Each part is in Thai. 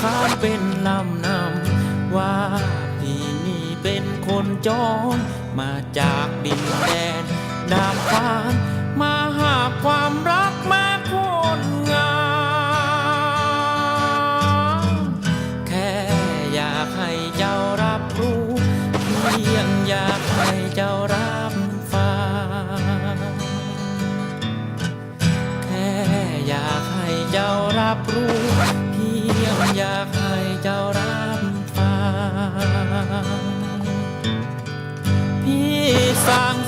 ำค้างเป็นลำนำว่าพี่นี่เป็นคนจองมาจากดินแดนดามฟ้าน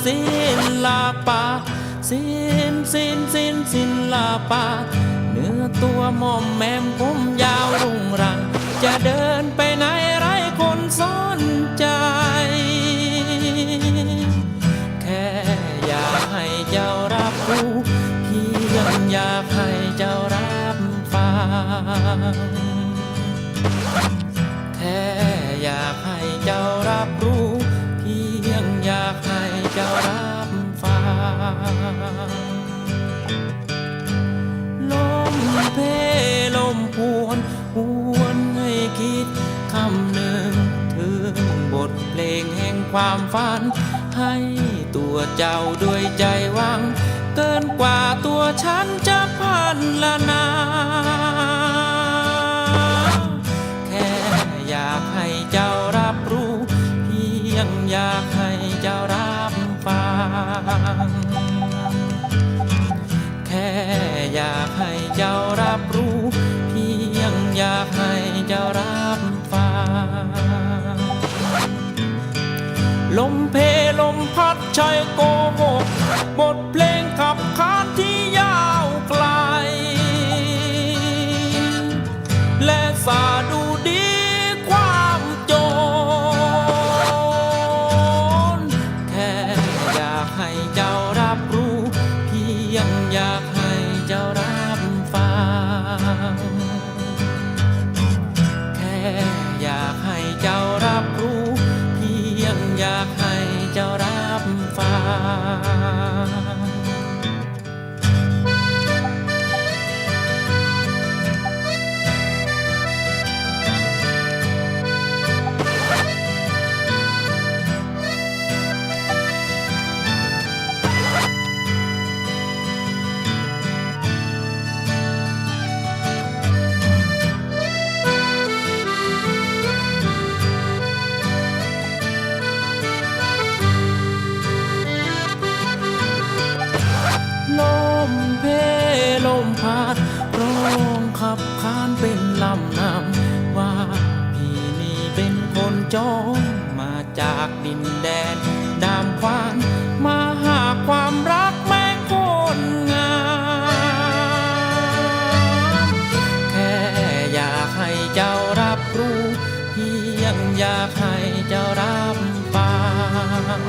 สร้างศิลปะศิลศิลศิลศิลปะเนื้อตัวมอมแมมผมยาวรุ่งรัง จะเดินไปไหนไรคนสนใจ แค่อยากให้เจ้ารับรู้พี่ยงอยากให้เจ้ารับฟังแค่อยากให้เจ้าำหนึ่งถึงบทเพลงแห่งความฝัน ให้ตัวเจ้าด้วยใจหวัง เกินกว่าตัวฉันจะพันละนา แค่อยากให้เจ้ารับรู้ เพียงอยากให้เจ้ารับฟัง แค่อยากให้เจ้ารับรู้ ลมเพลมพัดชายโกหกบทเพลงขับคานที่ รั ร้องขับขานเป็นลำนำว่าพี่นี่เป็นคนจองมาจากดินแดนดามควานมาหาความรักแม่คนงามแค่อยากให้เจ้ารับรู้พี่ยังอยากให้เจ้ารับฟัง